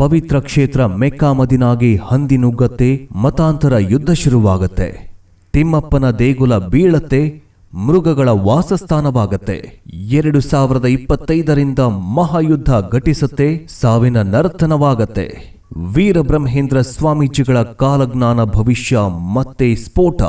ಪವಿತ್ರ ಕ್ಷೇತ್ರ ಮೆಕ್ಕಾ ಮದಿನಾಗಿ ಹಂದಿನುಗ್ಗತ್ತೆ, ಮತಾಂತರ ಯುದ್ಧ ಶುರುವಾಗತ್ತೆ. ತಿಮ್ಮಪ್ಪನ ದೇಗುಲ ಬೀಳತ್ತೆ, ಮೃಗಗಳ ವಾಸಸ್ಥಾನವಾಗತ್ತೆ. ಎರಡು ಸಾವಿರದ ಇಪ್ಪತ್ತೈದರಿಂದ ಮಹಾಯುದ್ಧ ಘಟಿಸುತ್ತೆ, ಸಾವಿನ ನರ್ತನವಾಗತ್ತೆ. ವೀರಬ್ರಹ್ಮೇಂದ್ರ ಸ್ವಾಮೀಜಿಗಳ ಕಾಲಜ್ಞಾನ ಭವಿಷ್ಯ ಮತ್ತೆ ಸ್ಫೋಟ.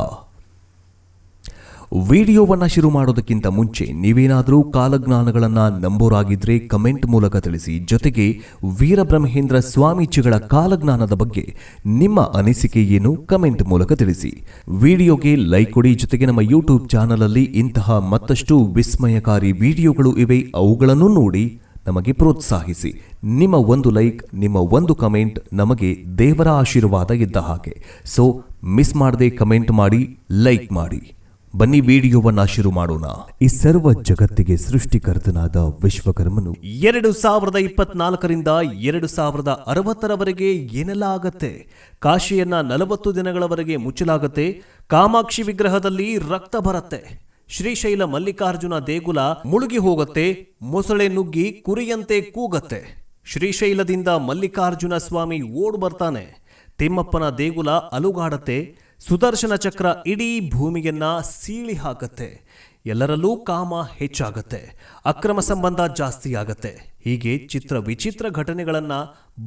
ವಿಡಿಯೋವನ್ನ ಶುರು ಮಾಡೋದಕ್ಕಿಂತ ಮುಂಚೆ ನೀವೇನಾದರೂ ಕಾಲಜ್ಞಾನಗಳನ್ನು ನಂಬೋರಾಗಿದ್ದರೆ ಕಮೆಂಟ್ ಮೂಲಕ ತಿಳಿಸಿ. ಜೊತೆಗೆ ವೀರಬ್ರಹ್ಮೇಂದ್ರ ಸ್ವಾಮೀಜಿಗಳ ಕಾಲಜ್ಞಾನದ ಬಗ್ಗೆ ನಿಮ್ಮ ಅನಿಸಿಕೆ ಏನು ಕಮೆಂಟ್ ಮೂಲಕ ತಿಳಿಸಿ. ವಿಡಿಯೋಗೆ ಲೈಕ್ ಕೊಡಿ. ಜೊತೆಗೆ ನಮ್ಮ ಯೂಟ್ಯೂಬ್ ಚಾನಲಲ್ಲಿ ಇಂತಹ ಮತ್ತಷ್ಟು ವಿಸ್ಮಯಕಾರಿ ವಿಡಿಯೋಗಳು ಇವೆ. ಅವುಗಳನ್ನು ನೋಡಿ ನಮಗೆ ಪ್ರೋತ್ಸಾಹಿಸಿ. ನಿಮ್ಮ ಒಂದು ಲೈಕ್, ನಿಮ್ಮ ಒಂದು ಕಮೆಂಟ್ ನಮಗೆ ದೇವರ ಆಶೀರ್ವಾದ ಇದ್ದ ಹಾಗೆ. ಸೊ, ಮಿಸ್ ಮಾಡದೆ ಕಮೆಂಟ್ ಮಾಡಿ, ಲೈಕ್ ಮಾಡಿ. ಬನ್ನಿ ವಿಡಿಯೋವನ್ನ ಶುರು ಮಾಡೋಣ. ಈ ಸರ್ವ ಜಗತ್ತಿಗೆ ಸೃಷ್ಟಿಕರ್ತನಾದ ವಿಶ್ವಕರ್ಮನು ಎರಡು ಸಾವಿರದ ಇಪ್ಪತ್ನಾಲ್ಕರಿಂದ ಎರಡು ಸಾವಿರದ ಅರವತ್ತರವರೆಗೆ ಏನೆಲ್ಲ ಆಗತ್ತೆ ಕಾಶಿಯನ್ನ ನಲವತ್ತು ದಿನಗಳವರೆಗೆ ಮುಚ್ಚಲಾಗತ್ತೆ. ಕಾಮಾಕ್ಷಿ ವಿಗ್ರಹದಲ್ಲಿ ರಕ್ತ ಬರತ್ತೆ. ಶ್ರೀಶೈಲ ಮಲ್ಲಿಕಾರ್ಜುನ ದೇಗುಲ ಮುಳುಗಿ ಹೋಗತ್ತೆ. ಮೊಸಳೆ ನುಗ್ಗಿ ಕುರಿಯಂತೆ ಕೂಗತ್ತೆ. ಶ್ರೀಶೈಲದಿಂದ ಮಲ್ಲಿಕಾರ್ಜುನ ಸ್ವಾಮಿ ಓಡ್ ಬರ್ತಾನೆ. ತಿಮ್ಮಪ್ಪನ ದೇಗುಲ ಅಲುಗಾಡತ್ತೆ. ಸುದರ್ಶನ ಚಕ್ರ ಇಡೀ ಭೂಮಿಯನ್ನ ಸೀಳಿ ಹಾಕತ್ತೆ. ಎಲ್ಲರಲ್ಲೂ ಕಾಮ ಹೆಚ್ಚಾಗತ್ತೆ, ಅಕ್ರಮ ಸಂಬಂಧ ಜಾಸ್ತಿ ಆಗತ್ತೆ. ಹೀಗೆ ಚಿತ್ರ ವಿಚಿತ್ರ ಘಟನೆಗಳನ್ನ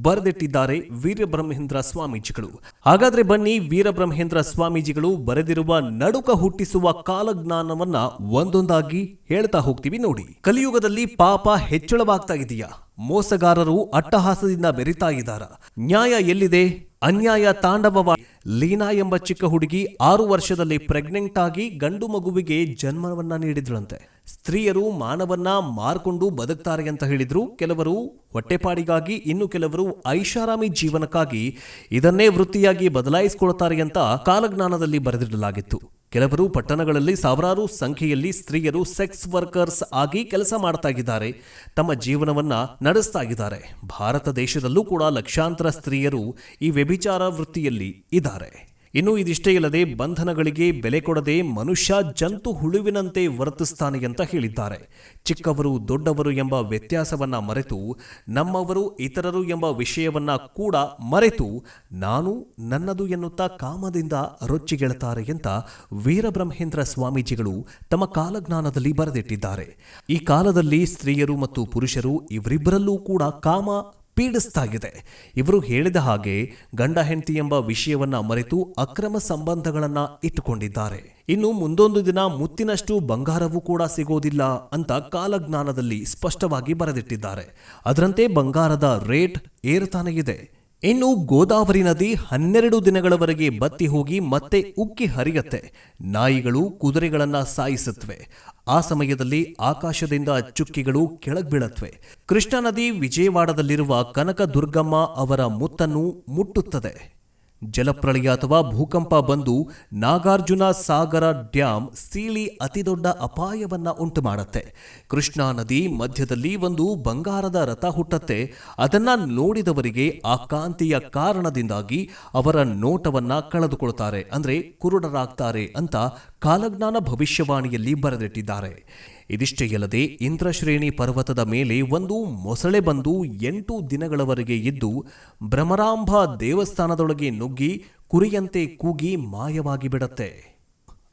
ಬರೆದಿಟ್ಟಿದ್ದಾರೆ ವೀರಬ್ರಹ್ಮೇಂದ್ರ ಸ್ವಾಮೀಜಿಗಳು. ಹಾಗಾದ್ರೆ ಬನ್ನಿ ವೀರಬ್ರಹ್ಮೇಂದ್ರ ಸ್ವಾಮೀಜಿಗಳು ಬರೆದಿರುವ ನಡುಕ ಹುಟ್ಟಿಸುವ ಕಾಲಜ್ಞಾನವನ್ನ ಒಂದೊಂದಾಗಿ ಹೇಳ್ತಾ ಹೋಗ್ತೀವಿ ನೋಡಿ. ಕಲಿಯುಗದಲ್ಲಿ ಪಾಪ ಹೆಚ್ಚಳವಾಗ್ತಾ ಇದೆಯಾ? ಮೋಸಗಾರರು ಅಟ್ಟಹಾಸದಿಂದ ಬೆರಿತಾ ಇದ್ದಾರ? ನ್ಯಾಯ ಎಲ್ಲಿದೆ? ಅನ್ಯಾಯ ತಾಂಡವವಾಗಿ ಲೀನಾ ಎಂಬ ಚಿಕ್ಕ ಹುಡುಗಿ ಆರು ವರ್ಷದಲ್ಲಿ ಪ್ರೆಗ್ನೆಂಟ್ ಆಗಿ ಗಂಡು ಮಗುವಿಗೆ ಜನ್ಮವನ್ನ ನೀಡಿದ್ರಂತೆ ಸ್ತ್ರೀಯರು ಮಾನವನ್ನ ಮಾರ್ಕೊಂಡು ಬದುಕ್ತಾರೆ ಅಂತ ಹೇಳಿದ್ರು. ಕೆಲವರು ಹೊಟ್ಟೆಪಾಡಿಗಾಗಿ, ಇನ್ನು ಕೆಲವರು ಐಷಾರಾಮಿ ಜೀವನಕ್ಕಾಗಿ ಇದನ್ನೇ ವೃತ್ತಿಯಾಗಿ ಬದಲಾಯಿಸಿಕೊಳ್ತಾರೆ ಅಂತ ಕಾಲಜ್ಞಾನದಲ್ಲಿ ಬರೆದಿಡಲಾಗಿತ್ತು. ಕೆಲವರು ಪಟ್ಟಣಗಳಲ್ಲಿ ಸಾವಿರಾರು ಸಂಖ್ಯೆಯಲ್ಲಿ ಸ್ತ್ರೀಯರು ಸೆಕ್ಸ್ ವರ್ಕರ್ಸ್ ಆಗಿ ಕೆಲಸ ಮಾಡ್ತಾ ಇದ್ದಾರೆ, ತಮ್ಮ ಜೀವನವನ್ನ ನಡೆಸ್ತಾ ಇದ್ದಾರೆ. ಭಾರತ ದೇಶದಲ್ಲೂ ಕೂಡ ಲಕ್ಷಾಂತರ ಸ್ತ್ರೀಯರು ಈ ವ್ಯಭಿಚಾರ ವೃತ್ತಿಯಲ್ಲಿ ಇದ್ದಾರೆ. ಇನ್ನು ಇದಿಷ್ಟೇ ಇಲ್ಲದೆ ಬಂಧನಗಳಿಗೆ ಬೆಲೆ ಕೊಡದೆ ಮನುಷ್ಯ ಜಂತು ಹುಳುವಿನಂತೆ ವರ್ತಿಸ್ತಾನೆ ಅಂತ ಹೇಳಿದ್ದಾರೆ. ಚಿಕ್ಕವರು ದೊಡ್ಡವರು ಎಂಬ ವ್ಯತ್ಯಾಸವನ್ನ ಮರೆತು, ನಮ್ಮವರು ಇತರರು ಎಂಬ ವಿಷಯವನ್ನ ಕೂಡ ಮರೆತು, ನಾನು ನನ್ನದು ಎನ್ನುತ್ತಾ ಕಾಮದಿಂದ ರೊಚ್ಚಿಗೆಳುತ್ತಾರೆ ಅಂತ ವೀರಬ್ರಹ್ಮೇಂದ್ರ ಸ್ವಾಮೀಜಿಗಳು ತಮ್ಮ ಕಾಲಜ್ಞಾನದಲ್ಲಿ ಬರೆದಿಟ್ಟಿದ್ದಾರೆ. ಈ ಕಾಲದಲ್ಲಿ ಸ್ತ್ರೀಯರು ಮತ್ತು ಪುರುಷರು ಇವರಿಬ್ಬರಲ್ಲೂ ಕೂಡ ಕಾಮ ಪೀಡಿಸ್ತಾ ಇದೆ ಇವರು ಹೇಳಿದ ಹಾಗೆ ಗಂಡ ಹೆಂಡತಿ ಎಂಬ ವಿಷಯವನ್ನ ಮರೆತು ಅಕ್ರಮ ಸಂಬಂಧಗಳನ್ನ ಇಟ್ಟುಕೊಂಡಿದ್ದಾರೆ. ಇನ್ನು ಮುಂದೊಂದು ದಿನ ಮುತ್ತಿನಷ್ಟು ಬಂಗಾರವೂ ಕೂಡ ಸಿಗೋದಿಲ್ಲ ಅಂತ ಕಾಲಜ್ಞಾನದಲ್ಲಿ ಸ್ಪಷ್ಟವಾಗಿ ಬರೆದಿಟ್ಟಿದ್ದಾರೆ. ಅದರಂತೆ ಬಂಗಾರದ ರೇಟ್ ಏರ್ತಾನೆ ಇದೆ. ಇನ್ನು ಗೋದಾವರಿ ನದಿ ಹನ್ನೆರಡು ದಿನಗಳವರೆಗೆ ಬತ್ತಿ ಹೋಗಿ ಮತ್ತೆ ಉಕ್ಕಿ ಹರಿಯತ್ತೆ. ನಾಯಿಗಳು ಕುದುರೆಗಳನ್ನ ಸಾಯಿಸುತ್ತವೆ. ಆ ಸಮಯದಲ್ಲಿ ಆಕಾಶದಿಂದ ಚುಕ್ಕಿಗಳು ಕೆಳಗ್ ಬೀಳತ್ವೆ. ಕೃಷ್ಣಾ ನದಿ ವಿಜಯವಾಡದಲ್ಲಿರುವ ಕನಕ ದುರ್ಗಮ್ಮ ಅವರ ಮುತ್ತನ್ನು ಮುಟ್ಟುತ್ತದೆ. ಜಲಪ್ರಳಯ ಅಥವಾ ಭೂಕಂಪ ಬಂದು ನಾಗಾರ್ಜುನ ಸಾಗರ ಡ್ಯಾಂ ಸೀಳಿ ಅತಿದೊಡ್ಡ ಅಪಾಯವನ್ನ ಉಂಟು ಮಾಡುತ್ತೆ ಕೃಷ್ಣಾ ನದಿ ಮಧ್ಯದಲ್ಲಿ ಒಂದು ಬಂಗಾರದ ರಥ ಹುಟ್ಟತ್ತೆ. ಅದನ್ನು ನೋಡಿದವರಿಗೆ ಆ ಕಾಂತಿಯ ಕಾರಣದಿಂದಾಗಿ ಅವರ ನೋಟವನ್ನ ಕಳೆದುಕೊಳ್ತಾರೆ. ಅಂದರೆ ಕುರುಡರಾಗ್ತಾರೆ ಅಂತ ಕಾಲಜ್ಞಾನ ಭವಿಷ್ಯವಾಣಿಯಲ್ಲಿ ಬರೆದಿಟ್ಟಿದ್ದಾರೆ. ಇದಿಷ್ಟೇ ಅಲ್ಲದೆ ಇಂದ್ರಶ್ರೇಣಿ ಪರ್ವತದ ಮೇಲೆ ಒಂದು ಮೊಸಳೆ ಬಂದು ಎಂಟು ದಿನಗಳವರೆಗೆ ಇದ್ದು ಭ್ರಮರಾಂಬ ದೇವಸ್ಥಾನದೊಳಗೆ ನುಗ್ಗಿ ಕುರಿಯಂತೆ ಕೂಗಿ ಮಾಯವಾಗಿ ಬಿಡತ್ತೆ.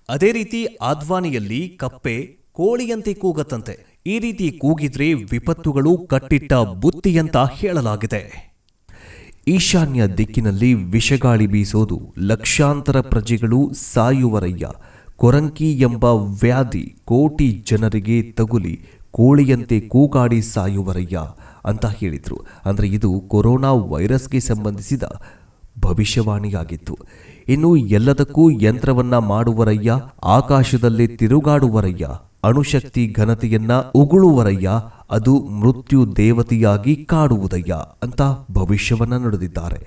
ಅದೇ ರೀತಿ ಆದ್ವಾನಿಯಲ್ಲಿ ಕಪ್ಪೆ ಕೋಳಿಯಂತೆ ಕೂಗತ್ತಂತೆ. ಈ ರೀತಿ ಕೂಗಿದ್ರೆ ವಿಪತ್ತುಗಳು ಕಟ್ಟಿಟ್ಟ ಬುತ್ತಿಯಂತ ಹೇಳಲಾಗಿದೆ. ಈಶಾನ್ಯ ದಿಕ್ಕಿನಲ್ಲಿ ವಿಷಗಾಳಿ ಬೀಸೋದು ಲಕ್ಷಾಂತರ ಪ್ರಜೆಗಳು ಸಾಯುವರಯ್ಯ. ಕೊರಂಕಿ ಎಂಬ ವ್ಯಾಧಿ ಕೋಟಿ ಜನರಿಗೆ ತಗುಲಿ ಕೋಳಿಯಂತೆ ಕೂಗಾಡಿ ಸಾಯುವರಯ್ಯ ಅಂತ ಹೇಳಿದರು. ಅಂದರೆ ಇದು ಕೊರೋನಾ ವೈರಸ್ಗೆ ಸಂಬಂಧಿಸಿದ ಭವಿಷ್ಯವಾಣಿಯಾಗಿತ್ತು. ಇನ್ನು ಎಲ್ಲದಕ್ಕೂ ಯಂತ್ರವನ್ನ ಮಾಡುವರಯ್ಯ, ಆಕಾಶದಲ್ಲಿ ತಿರುಗಾಡುವರಯ್ಯ, ಅಣುಶಕ್ತಿ ಘನತೆಯನ್ನ ಉಗುಳುವರಯ್ಯ, ಅದು ಮೃತ್ಯು ದೇವತೆಯಾಗಿ ಕಾಡುವುದಯ್ಯ ಅಂತ ಭವಿಷ್ಯವನ್ನ ನಡೆದಿದ್ದಾರೆ.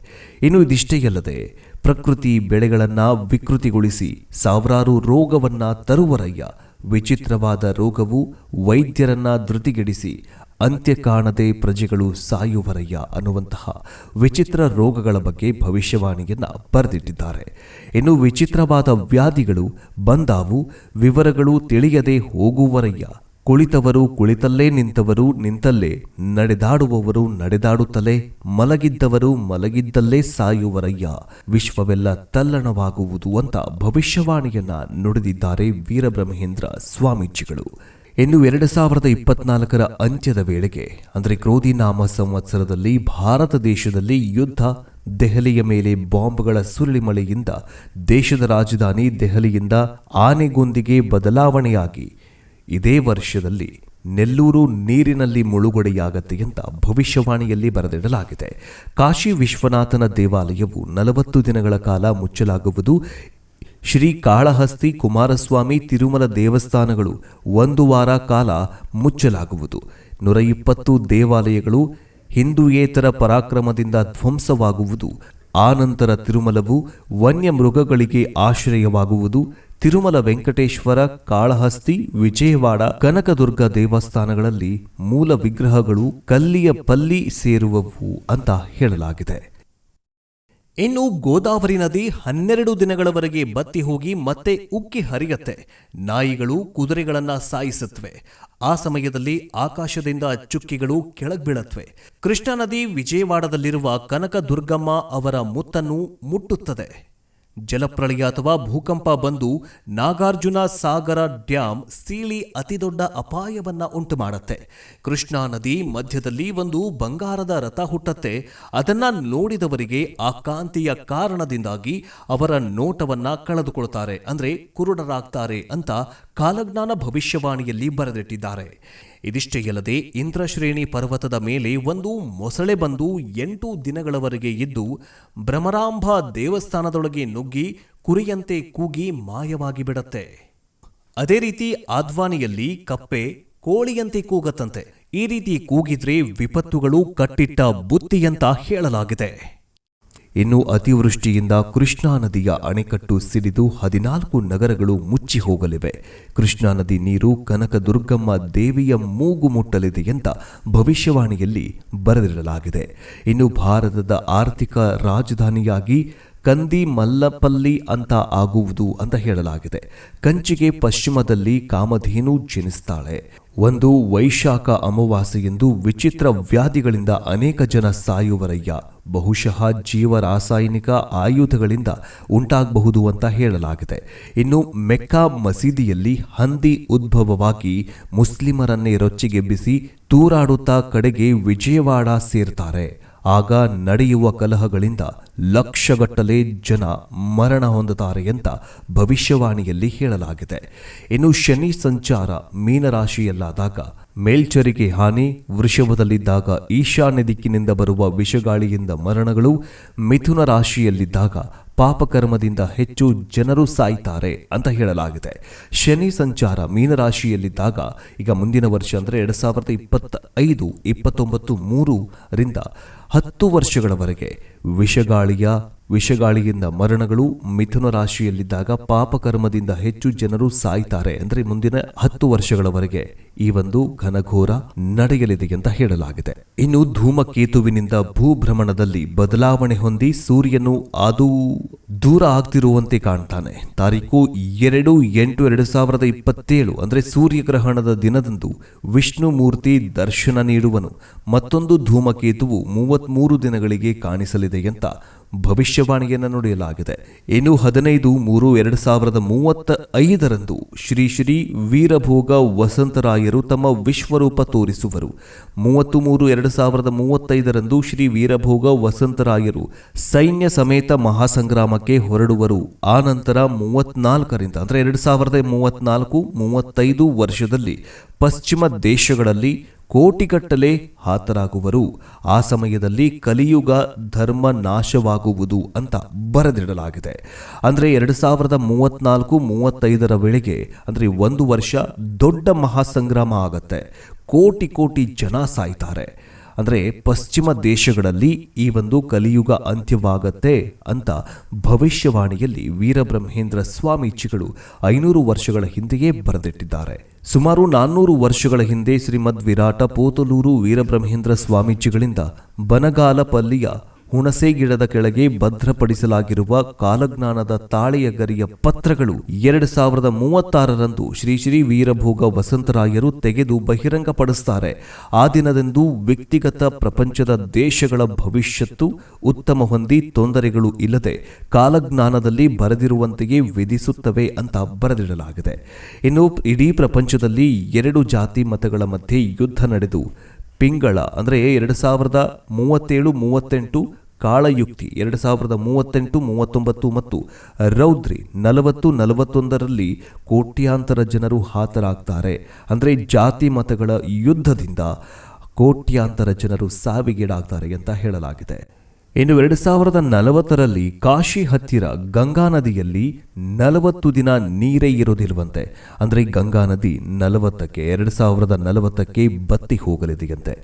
ಇನ್ನು ಇದಿಷ್ಟೇ ಅಲ್ಲದೆ ಪ್ರಕೃತಿ ಬೆಳೆಗಳನ್ನ ವಿಕೃತಿಗೊಳಿಸಿ ಸಾವಿರಾರು ರೋಗವನ್ನ ತರುವರಯ್ಯ. ವಿಚಿತ್ರವಾದ ರೋಗವು ವೈದ್ಯರನ್ನ ಧೃತಿಗೆಡಿಸಿ ಅಂತ್ಯ ಕಾಣದೆ ಪ್ರಜೆಗಳು ಸಾಯುವರಯ್ಯ ಅನ್ನುವಂತಹ ವಿಚಿತ್ರ ರೋಗಗಳ ಬಗ್ಗೆ ಭವಿಷ್ಯವಾಣಿಯನ್ನು ಬರೆದಿಟ್ಟಿದ್ದಾರೆ. ಇನ್ನು ವಿಚಿತ್ರವಾದ ವ್ಯಾಧಿಗಳು ಬಂದಾವು, ವಿವರಗಳು ತಿಳಿಯದೆ ಹೋಗುವರಯ್ಯ. ಕುಳಿತವರು ಕುಳಿತಲ್ಲೇ ನಿಂತವರು ನಿಂತಲ್ಲೇ, ನಡೆದಾಡುವವರು ನಡೆದಾಡುತ್ತಲೇ, ಮಲಗಿದ್ದವರು ಮಲಗಿದ್ದಲ್ಲೇ ಸಾಯುವರಯ್ಯ. ವಿಶ್ವವೆಲ್ಲ ತಲ್ಲಣವಾಗುವುದು ಅಂತ ಭವಿಷ್ಯವಾಣಿಯನ್ನ ನುಡಿದಿದ್ದಾರೆ ವೀರಬ್ರಹ್ಮೇಂದ್ರ ಸ್ವಾಮೀಜಿಗಳು. ಇನ್ನು ಎರಡು ಸಾವಿರದ ಇಪ್ಪತ್ನಾಲ್ಕರ ಅಂತ್ಯದ ವೇಳೆಗೆ, ಅಂದರೆ ಕ್ರೋಧಿನಾಮ ಸಂವತ್ಸರದಲ್ಲಿ ಭಾರತ ದೇಶದಲ್ಲಿ ಯುದ್ಧ, ದೆಹಲಿಯ ಮೇಲೆ ಬಾಂಬ್ಗಳ ಸುರುಳಿಮಳೆಯಿಂದ ದೇಶದ ರಾಜಧಾನಿ ದೆಹಲಿಯಿಂದ ಆನೆಗೊಂದಿಗೆ ಬದಲಾವಣೆಯಾಗಿ ಇದೇ ವರ್ಷದಲ್ಲಿ ನೆಲ್ಲೂರು ನೀರಿನಲ್ಲಿ ಮುಳುಗಡೆಯಾಗತ್ತೆ ಅಂತ ಭವಿಷ್ಯವಾಣಿಯಲ್ಲಿ ಬರೆದಿಡಲಾಗಿದೆ. ಕಾಶಿ ವಿಶ್ವನಾಥನ ದೇವಾಲಯವು ನಲವತ್ತು ದಿನಗಳ ಕಾಲ ಮುಚ್ಚಲಾಗುವುದು. ಶ್ರೀ ಕಾಳಹಸ್ತಿ ಕುಮಾರಸ್ವಾಮಿ ತಿರುಮಲ ದೇವಸ್ಥಾನಗಳು ಒಂದು ವಾರ ಕಾಲ ಮುಚ್ಚಲಾಗುವುದು. ನೂರ ಇಪ್ಪತ್ತು ದೇವಾಲಯಗಳು ಹಿಂದೂಯೇತರ ಪರಾಕ್ರಮದಿಂದ ಧ್ವಂಸವಾಗುವುದು. ಆನಂತರ ತಿರುಮಲವು ವನ್ಯ ಮೃಗಗಳಿಗೆ ಆಶ್ರಯವಾಗುವುದು. ತಿರುಮಲ ವೆಂಕಟೇಶ್ವರ, ಕಾಳಹಸ್ತಿ, ವಿಜಯವಾಡ, ಕನಕದುರ್ಗ ದೇವಸ್ಥಾನಗಳಲ್ಲಿ ಮೂಲ ವಿಗ್ರಹಗಳು ಕಲ್ಲಿಯ ಪಲ್ಲಿ ಸೇರುವವು ಅಂತ ಹೇಳಲಾಗಿದೆ. ಇನ್ನು ಗೋದಾವರಿ ನದಿ ಹನ್ನೆರಡು ದಿನಗಳವರೆಗೆ ಬತ್ತಿ ಹೋಗಿ ಮತ್ತೆ ಉಕ್ಕಿ ಹರಿಯತ್ತೆ. ನಾಯಿಗಳು ಕುದುರೆಗಳನ್ನ ಸಾಯಿಸುತ್ತವೆ ಆ ಸಮಯದಲ್ಲಿ ಆಕಾಶದಿಂದ ಚುಕ್ಕಿಗಳು ಕೆಳಗ್ ಬೀಳತ್ವೆ. ಕೃಷ್ಣಾ ನದಿ ವಿಜಯವಾಡದಲ್ಲಿರುವ ಕನಕ ದುರ್ಗಮ್ಮ ಅವರ ಮುತ್ತನ್ನು ಮುಟ್ಟುತ್ತದೆ. ಜಲಪ್ರಳಯ ಅಥವಾ ಭೂಕಂಪ ಬಂದು ನಾಗಾರ್ಜುನ ಸಾಗರ ಡ್ಯಾಂ ಸೀಳಿ ಅತಿದೊಡ್ಡ ಅಪಾಯವನ್ನ ಉಂಟು ಮಾಡುತ್ತೆ ಕೃಷ್ಣಾ ನದಿ ಮಧ್ಯದಲ್ಲಿ ಒಂದು ಬಂಗಾರದ ರಥ ಹುಟ್ಟತ್ತೆ. ಅದನ್ನ ನೋಡಿದವರಿಗೆ ಆ ಕಾಂತಿಯ ಕಾರಣದಿಂದಾಗಿ ಅವರ ನೋಟವನ್ನ ಕಳೆದುಕೊಳ್ತಾರೆ. ಅಂದ್ರೆ ಕುರುಡರಾಗ್ತಾರೆ ಅಂತ ಕಾಲಜ್ಞಾನ ಭವಿಷ್ಯವಾಣಿಯಲ್ಲಿ ಬರೆದಿಟ್ಟಿದ್ದಾರೆ. ಇದಿಷ್ಟೇ ಅಲ್ಲದೆ ಇಂದ್ರಶ್ರೇಣಿ ಪರ್ವತದ ಮೇಲೆ ಒಂದು ಮೊಸಳೆ ಬಂದು ಎಂಟು ದಿನಗಳವರೆಗೆ ಇದ್ದು ಭ್ರಮರಾಂಬ ದೇವಸ್ಥಾನದೊಳಗೆ ನುಗ್ಗಿ ಕುರಿಯಂತೆ ಕೂಗಿ ಮಾಯವಾಗಿ ಬಿಡತ್ತೆ. ಅದೇ ರೀತಿ ಆದ್ವಾನಿಯಲ್ಲಿ ಕಪ್ಪೆ ಕೋಳಿಯಂತೆ ಕೂಗತ್ತಂತೆ. ಈ ರೀತಿ ಕೂಗಿದ್ರೆ ವಿಪತ್ತುಗಳು ಕಟ್ಟಿಟ್ಟ ಬುತ್ತಿಯಂತ ಹೇಳಲಾಗಿದೆ. ಇನ್ನು ಅತಿವೃಷ್ಟಿಯಿಂದ ಕೃಷ್ಣಾ ನದಿಯ ಅಣೆಕಟ್ಟು ಸಿಡಿದು ಹದಿನಾಲ್ಕು ನಗರಗಳು ಮುಚ್ಚಿ ಹೋಗಲಿವೆ. ಕೃಷ್ಣಾ ನದಿ ನೀರು ಕನಕದುರ್ಗಮ್ಮ ದೇವಿಯ ಮೂಗು ಮುಟ್ಟಲಿದೆ ಅಂತ ಭವಿಷ್ಯವಾಣಿಯಲ್ಲಿ ಬರೆದಿಡಲಾಗಿದೆ. ಇನ್ನು ಭಾರತದ ಆರ್ಥಿಕ ರಾಜಧಾನಿಯಾಗಿ ಕಂದಿ ಮಲ್ಲಪಲ್ಲಿ ಅಂತ ಆಗುವುದು ಅಂತ ಹೇಳಲಾಗಿದೆ. ಕಂಚಿಗೆ ಪಶ್ಚಿಮದಲ್ಲಿ ಕಾಮಧೇನು ಜನಿಸ್ತಾಳೆ. ಒಂದು ವೈಶಾಖ ಅಮಾವಾಸ್ಯೆಯೆಂದು ವಿಚಿತ್ರ ವ್ಯಾಧಿಗಳಿಂದ ಅನೇಕ ಜನ ಸಾಯುವರಯ್ಯ. ಬಹುಶಃ ಜೀವ ರಾಸಾಯನಿಕ ಆಯುಧಗಳಿಂದ ಉಂಟಾಗಬಹುದು ಅಂತ ಹೇಳಲಾಗಿದೆ. ಇನ್ನು ಮೆಕ್ಕಾ ಮಸೀದಿಯಲ್ಲಿ ಹಂದಿ ಉದ್ಭವವಾಗಿ ಮುಸ್ಲಿಮರನ್ನೇ ರೊಚ್ಚಿಗೆಬ್ಬಿಸಿ ತೂರಾಡುತ್ತಾ ಕಡೆಗೆ ವಿಜಯವಾಡ ಸೇರ್ತಾರೆ. ಆಗ ನಡೆಯುವ ಕಲಹಗಳಿಂದ ಲಕ್ಷಗಟ್ಟಲೆ ಜನ ಮರಣ ಹೊಂದುತ್ತಾರೆ ಅಂತ ಭವಿಷ್ಯವಾಣಿಯಲ್ಲಿ ಹೇಳಲಾಗಿದೆ. ಇನ್ನು ಶನಿ ಸಂಚಾರ ಮೀನರಾಶಿಯಲ್ಲಾದಾಗ ಮೇಲ್ಚರಿಗೆ ಹಾನಿ, ವೃಷಭದಲ್ಲಿದ್ದಾಗ ಈಶಾನ್ಯ ದಿಕ್ಕಿನಿಂದ ಬರುವ ವಿಷಗಾಳಿಯಿಂದ ಮರಣಗಳು, ಮಿಥುನ ರಾಶಿಯಲ್ಲಿದ್ದಾಗ ಪಾಪಕರ್ಮದಿಂದ ಹೆಚ್ಚು ಜನರು ಸಾಯ್ತಾರೆ ಅಂತ ಹೇಳಲಾಗಿದೆ. ಶನಿ ಸಂಚಾರ ಮೀನರಾಶಿಯಲ್ಲಿದ್ದಾಗ ಈಗ ಮುಂದಿನ ವರ್ಷ ಅಂದರೆ ಎರಡು ಸಾವಿರದ ಇಪ್ಪತ್ತ ಐದು ಇಪ್ಪತ್ತೊಂಬತ್ತು ಮೂರರಿಂದ ಹತ್ತು ವರ್ಷಗಳವರೆಗೆ ವಿಷಗಾಳಿಯ, ವಿಷಗಾಳಿಯಿಂದ ಮರಣಗಳು ಮಿಥುನ ರಾಶಿಯಲ್ಲಿದ್ದಾಗ ಪಾಪಕರ್ಮದಿಂದ ಹೆಚ್ಚು ಜನರು ಸಾಯ್ತಾರೆ ಅಂದರೆ ಮುಂದಿನ ಹತ್ತು ವರ್ಷಗಳವರೆಗೆ ಈ ಒಂದು ಘನಘೋರ ನಡೆಯಲಿದೆ ಅಂತ ಹೇಳಲಾಗಿದೆ. ಇನ್ನು ಧೂಮಕೇತುವಿನಿಂದ ಭೂಭ್ರಮಣದಲ್ಲಿ ಬದಲಾವಣೆ ಹೊಂದಿ ಸೂರ್ಯನು ಅದು ದೂರ ಆಗ್ತಿರುವಂತೆ ಕಾಣ್ತಾನೆ. ತಾರೀಕು ಎರಡು ಎಂಟು ಎರಡು ಸಾವಿರದ ಇಪ್ಪತ್ತೇಳು ಅಂದರೆ ಸೂರ್ಯಗ್ರಹಣದ ದಿನದಂದು ವಿಷ್ಣು ಮೂರ್ತಿ ದರ್ಶನ ನೀಡುವನು. ಮತ್ತೊಂದು ಧೂಮಕೇತುವು ಮೂವತ್ಮೂರು ದಿನಗಳಿಗೆ ಕಾಣಿಸಲಿದೆ ಅಂತ ಭವಿಷ್ಯವಾಣಿಯನ್ನು ನುಡಿಯಲಾಗಿದೆ. ಇನ್ನು ಹದಿನೈದು ಮೂರು ಎರಡು ಸಾವಿರದ ಮೂವತ್ತ ಐದರಂದು ಶ್ರೀ ಶ್ರೀ ವೀರಭೋಗ ವಸಂತರಾಯರು ತಮ್ಮ ವಿಶ್ವರೂಪ ತೋರಿಸುವರು. ಮೂವತ್ತು ಮೂರು ಎರಡು ಸಾವಿರದ ಮೂವತ್ತೈದರಂದು ಶ್ರೀ ವೀರಭೋಗ ವಸಂತರಾಯರು ಸೈನ್ಯ ಸಮೇತ ಮಹಾಸಂಗ್ರಾಮಕ್ಕೆ ಹೊರಡುವರು. ಆ ನಂತರ ಮೂವತ್ನಾಲ್ಕರಿಂದ ಅಂದರೆ ಎರಡು ಸಾವಿರದ ಮೂವತ್ನಾಲ್ಕು ಮೂವತ್ತೈದು ವರ್ಷದಲ್ಲಿ ಪಶ್ಚಿಮ ದೇಶಗಳಲ್ಲಿ ಕೋಟಿಗಟ್ಟಲೆ ಹಾತರಾಗುವರು. ಆ ಸಮಯದಲ್ಲಿ ಕಲಿಯುಗ ಧರ್ಮ ನಾಶವಾಗುವುದು ಅಂತ ಬರೆದಿಡಲಾಗಿದೆ. ಅಂದರೆ ಎರಡು ಸಾವಿರದ ಮೂವತ್ನಾಲ್ಕು ಮೂವತ್ತೈದರ ವೇಳೆಗೆ, ಅಂದರೆ ಒಂದು ವರ್ಷ ದೊಡ್ಡ ಮಹಾಸಂಗ್ರಾಮ ಆಗತ್ತೆ. ಕೋಟಿ ಕೋಟಿ ಜನ ಸಾಯ್ತಾರೆ. ಅಂದರೆ ಪಶ್ಚಿಮ ದೇಶಗಳಲ್ಲಿ ಈ ಒಂದು ಕಲಿಯುಗ ಅಂತ್ಯವಾಗತ್ತೆ ಅಂತ ಭವಿಷ್ಯವಾಣಿಯಲ್ಲಿ ವೀರಬ್ರಹ್ಮೇಂದ್ರ ಸ್ವಾಮೀಜಿಗಳು ಐನೂರು ವರ್ಷಗಳ ಹಿಂದೆಯೇ ಬರೆದಿಟ್ಟಿದ್ದಾರೆ. ಸುಮಾರು ನಾನ್ನೂರು ವರ್ಷಗಳ ಹಿಂದೆ ಶ್ರೀಮದ್ ವಿರಾಟ ಪೋತಲೂರು ವೀರಬ್ರಹ್ಮೇಂದ್ರ ಸ್ವಾಮೀಜಿಗಳಿಂದ ಬನಗಾಲಪಲ್ಲಿಯ ಹುಣಸೆ ಗಿಡದ ಕೆಳಗೆ ಭದ್ರಪಡಿಸಲಾಗಿರುವ ಕಾಲಜ್ಞಾನದ ತಾಳೆಯ ಗರಿಯ ಪತ್ರಗಳು ಎರಡು ಸಾವಿರದ ಮೂವತ್ತಾರರಂದು ಶ್ರೀ ಶ್ರೀ ವೀರಭೋಗ ವಸಂತರಾಯರು ತೆಗೆದು ಬಹಿರಂಗಪಡಿಸುತ್ತಾರೆ ಆ ದಿನದಂದು ವ್ಯಕ್ತಿಗತ ಪ್ರಪಂಚದ ದೇಶಗಳ ಭವಿಷ್ಯತ್ತು ಉತ್ತಮ ಹೊಂದಿ ತೊಂದರೆಗಳು ಇಲ್ಲದೆ ಕಾಲಜ್ಞಾನದಲ್ಲಿ ಬರೆದಿರುವಂತೆಯೇ ವಿಧಿಸುತ್ತವೆ ಅಂತ ಬರೆದಿಡಲಾಗಿದೆ. ಇನ್ನು ಇಡೀ ಪ್ರಪಂಚದಲ್ಲಿ ಎರಡು ಜಾತಿ ಮತಗಳ ಮಧ್ಯೆ ಯುದ್ಧ ನಡೆದು, ಪಿಂಗಳ ಅಂದರೆ ಎರಡು ಸಾವಿರದ ಮೂವತ್ತೇಳು ಮೂವತ್ತೆಂಟು ಕಾಳಯುಕ್ತಿ ಎರಡು ಸಾವಿರದ ಮೂವತ್ತೆಂಟು, ಮೂವತ್ತೊಂಬತ್ತು ಮತ್ತು ರೌದ್ರಿ ನಲವತ್ತು, ನಲವತ್ತೊಂದರಲ್ಲಿ ಕೋಟ್ಯಾಂತರ ಜನರು ಹಾತರಾಗ್ತಾರೆ. ಅಂದರೆ ಜಾತಿ ಮತಗಳ ಯುದ್ಧದಿಂದ ಕೋಟ್ಯಾಂತರ ಜನರು ಸಾವಿಗೀಡಾಗ್ತಾರೆ ಅಂತ ಹೇಳಲಾಗಿದೆ. ಇನ್ನು ಎರಡು ಸಾವಿರದ ನಲವತ್ತರಲ್ಲಿ ಕಾಶಿ ಹತ್ತಿರ ಗಂಗಾ ನದಿಯಲ್ಲಿ ನಲವತ್ತು ದಿನ ನೀರೇ ಇರೋದಿಲ್ವಂತೆ ಅಂದರೆ ಗಂಗಾ ನದಿ ನಲವತ್ತಕ್ಕೆ, ಎರಡು ಸಾವಿರದ ನಲವತ್ತಕ್ಕೆ ಬತ್ತಿ ಹೋಗಲಿದೆಯಂತೆ.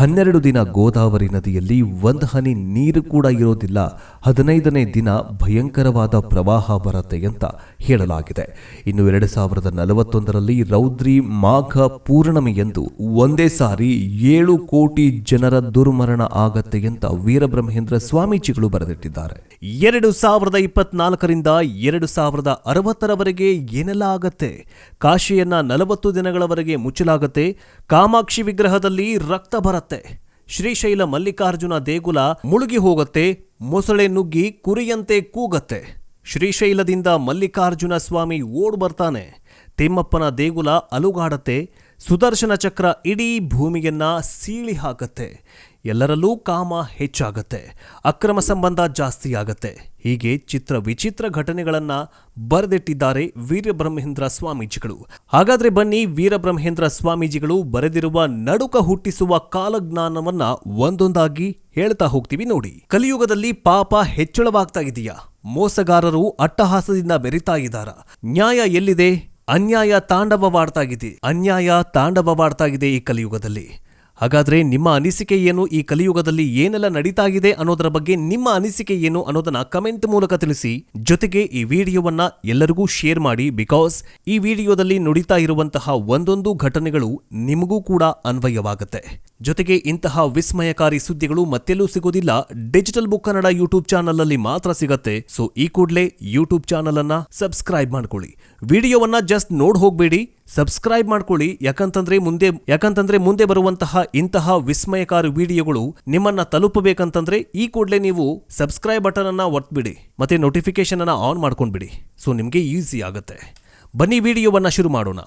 ಹನ್ನೆರಡು ದಿನ ಗೋದಾವರಿ ನದಿಯಲ್ಲಿ ಒಂದು ಹನಿ ನೀರು ಕೂಡ ಇರೋದಿಲ್ಲ ಹದಿನೈದನೇ ದಿನ ಭಯಂಕರವಾದ ಪ್ರವಾಹ ಬರುತ್ತೆ ಅಂತ ಹೇಳಲಾಗಿದೆ. ಇನ್ನು ಎರಡು ಸಾವಿರದ ನಲವತ್ತೊಂದರಲ್ಲಿ ರೌದ್ರಿ ಮಾಘ ಪೂರ್ಣಮಿಯಂದು ಒಂದೇ ಸಾರಿ ಏಳು ಕೋಟಿ ಜನರ ದುರ್ಮರಣ ಆಗತ್ತೆ ಅಂತ ವೀರಬ್ರಹ್ಮೇಂದ್ರ ಸ್ವಾಮೀಜಿಗಳು ಬರೆದಿಟ್ಟಿದ್ದಾರೆ. ಎರಡು ಸಾವಿರದ ಇಪ್ಪತ್ನಾಲ್ಕರಿಂದ ಎರಡು ಸಾವಿರದ ಅರವತ್ತರವರೆಗೆ ಏನೆಲ್ಲ ಆಗತ್ತೆ? ಕಾಶಿಯನ್ನ ನಲವತ್ತು ದಿನಗಳವರೆಗೆ ಮುಚ್ಚಲಾಗತ್ತೆ. ಕಾಮಾಕ್ಷಿ ವಿಗ್ರಹದಲ್ಲಿ ರಕ್ತ ಬರತ್ತೆ. ಶ್ರೀಶೈಲ ಮಲ್ಲಿಕಾರ್ಜುನ ದೇಗುಲ ಮುಳುಗಿ ಹೋಗತ್ತೆ. ಮೊಸಳೆ ನುಗ್ಗಿ ಕುರಿಯಂತೆ ಕೂಗತ್ತೆ. ಶ್ರೀಶೈಲದಿಂದ ಮಲ್ಲಿಕಾರ್ಜುನ ಸ್ವಾಮಿ ಓಡ್ ಬರ್ತಾನೆ. ತಿಮ್ಮಪ್ಪನ ದೇಗುಲ ಅಲುಗಾಡತ್ತೆ. ಸುದರ್ಶನ ಚಕ್ರ ಇಡೀ ಭೂಮಿಯನ್ನ ಸೀಳಿ ಹಾಕತ್ತೆ. ಎಲ್ಲರಲ್ಲೂ ಕಾಮ ಹೆಚ್ಚಾಗತ್ತೆ, ಅಕ್ರಮ ಸಂಬಂಧ ಜಾಸ್ತಿ ಆಗತ್ತೆ. ಹೀಗೆ ಚಿತ್ರ ವಿಚಿತ್ರ ಘಟನೆಗಳನ್ನ ಬರೆದಿಟ್ಟಿದ್ದಾರೆ ವೀರಬ್ರಹ್ಮೇಂದ್ರ ಸ್ವಾಮೀಜಿಗಳು. ಹಾಗಾದ್ರೆ ಬನ್ನಿ ವೀರಬ್ರಹ್ಮೇಂದ್ರ ಸ್ವಾಮೀಜಿಗಳು ಬರೆದಿರುವ ನಡುಕ ಹುಟ್ಟಿಸುವ ಕಾಲಜ್ಞಾನವನ್ನ ಒಂದೊಂದಾಗಿ ಹೇಳ್ತಾ ಹೋಗ್ತೀವಿ ನೋಡಿ. ಕಲಿಯುಗದಲ್ಲಿ ಪಾಪ ಹೆಚ್ಚಳವಾಗ್ತಾ ಇದೆಯಾ? ಮೋಸಗಾರರು ಅಟ್ಟಹಾಸದಿಂದ ಬೆರಿತಾ ಇದ್ದಾರ? ನ್ಯಾಯ ಎಲ್ಲಿದೆ? ಅನ್ಯಾಯ ತಾಂಡವವಾಡ್ತಾ ಇದೆ. ಅನ್ಯಾಯ ತಾಂಡವವಾಡ್ತಾ ಇದೆ ಈ ಕಲಿಯುಗದಲ್ಲಿ. ಹಾಗಾದ್ರೆ ನಿಮ್ಮ ಅನಿಸಿಕೆ ಏನು? ಈ ಕಲಿಯುಗದಲ್ಲಿ ಏನೆಲ್ಲ ನಡೀತಾ ಇದೆ ಅನ್ನೋದರ ಬಗ್ಗೆ ನಿಮ್ಮ ಅನಿಸಿಕೆ ಏನು ಅನ್ನೋದನ್ನ ಕಮೆಂಟ್ ಮೂಲಕ ತಿಳಿಸಿ. ಜೊತೆಗೆ ಈ ವಿಡಿಯೋವನ್ನ ಎಲ್ಲರಿಗೂ ಶೇರ್ ಮಾಡಿ. ಬಿಕಾಸ್ ಈ ವಿಡಿಯೋದಲ್ಲಿ ನುಡಿತಾ ಇರುವಂತಹ ಒಂದೊಂದು ಘಟನೆಗಳು ನಿಮಗೂ ಕೂಡ ಅನ್ವಯವಾಗುತ್ತೆ. ಜೊತೆಗೆ ಇಂತಹ ವಿಸ್ಮಯಕಾರಿ ಸುದ್ದಿಗಳು ಮತ್ತೆಲ್ಲೂ ಸಿಗೋದಿಲ್ಲ. Digital book Kannada YouTube channel ಅಲ್ಲಿ ಮಾತ್ರ ಸಿಗತ್ತೆ. ಸೊ, ಈ ಕೂಡಲೇ ಯೂಟ್ಯೂಬ್ ಚಾನಲ್ ಅನ್ನ ಸಬ್ಸ್ಕ್ರೈಬ್ ಮಾಡ್ಕೊಳ್ಳಿ. ವಿಡಿಯೋವನ್ನ ಜಸ್ಟ್ ನೋಡ್ ಹೋಗ್ಬೇಡಿ. ಸಬ್ಸ್ಕ್ರೈಬ್ ಮಾಡ್ಕೊಳ್ಳಿ. ಯಾಕಂತಂದ್ರೆ ಮುಂದೆ ಯಾಕಂತಂದ್ರೆ ಮುಂದೆ ಬರುವಂತಹ ಇಂತಹ ವಿಸ್ಮಯಕಾರಿ ವಿಡಿಯೋಗಳು ನಿಮ್ಮನ್ನ ತಲುಪಬೇಕಂತಂದ್ರೆ ಈ ಕೂಡಲೇ ನೀವು ಸಬ್ಸ್ಕ್ರೈಬ್ ಬಟನ್ ಅನ್ನ ಒತ್ಬಿಡಿ. ಮತ್ತೆ ನೋಟಿಫಿಕೇಶನ್ ಅನ್ನ ಆನ್ ಮಾಡ್ಕೊಂಡ್ಬಿಡಿ. ಸೊ, ನಿಮಗೆ ಈಸಿ ಆಗುತ್ತೆ. ಬನ್ನಿ, ವಿಡಿಯೋವನ್ನ ಶುರು ಮಾಡೋಣ.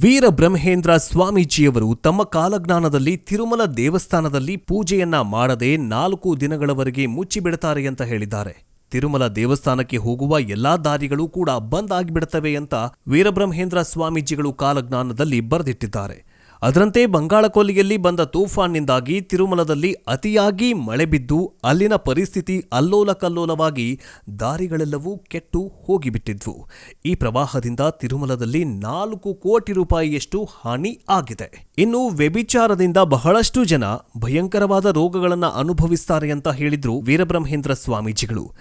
ವೀರ ಬ್ರಹ್ಮೇಂದ್ರ ಸ್ವಾಮೀಜಿಯವರು ತಮ್ಮ ಕಾಲಜ್ಞಾನದಲ್ಲಿ ತಿರುಮಲ ದೇವಸ್ಥಾನದಲ್ಲಿ ಪೂಜೆಯನ್ನ ಮಾಡದೆ ನಾಲ್ಕು ದಿನಗಳವರೆಗೆ ಮುಚ್ಚಿಬಿಡುತ್ತಾರೆ ಅಂತ ಹೇಳಿದ್ದಾರೆ. ತಿರುಮಲ ದೇವಸ್ಥಾನಕ್ಕೆ ಹೋಗುವ ಎಲ್ಲಾ ದಾರಿಗಳು ಕೂಡ ಬಂದ್ ಆಗಿಬಿಡುತ್ತವೆ ಅಂತ ವೀರಬ್ರಹ್ಮೇಂದ್ರ ಸ್ವಾಮೀಜಿಗಳು ಕಾಲಜ್ಞಾನದಲ್ಲಿ ಬರೆದಿಟ್ಟಿದ್ದಾರೆ. ಅದರಂತೆ ಬಂಗಾಳಕೊಲ್ಲಿಯಲ್ಲಿ ಬಂದ ತೂಫಾನ್ನಿಂದಾಗಿ ತಿರುಮಲದಲ್ಲಿ ಅತಿಯಾಗಿ ಮಳೆ ಬಿದ್ದು ಅಲ್ಲಿನ ಪರಿಸ್ಥಿತಿ ಅಲ್ಲೋಲಕಲ್ಲೋಲವಾಗಿ ದಾರಿಗಳೆಲ್ಲವೂ ಕೆಟ್ಟು ಹೋಗಿಬಿಟ್ಟಿದ್ವು. ಈ ಪ್ರವಾಹದಿಂದ ತಿರುಮಲದಲ್ಲಿ ನಾಲ್ಕು ಕೋಟಿ ರೂಪಾಯಿಯಷ್ಟು ಹಾನಿ ಆಗಿದೆ. ಇನ್ನು ವ್ಯಭಿಚಾರದಿಂದ ಬಹಳಷ್ಟು ಜನ ಭಯಂಕರವಾದ ರೋಗಗಳನ್ನು ಅನುಭವಿಸ್ತಾರೆ ಅಂತ ಹೇಳಿದ್ರು ವೀರಬ್ರಹ್ಮೇಂದ್ರ ಸ್ವಾಮೀಜಿಗಳು.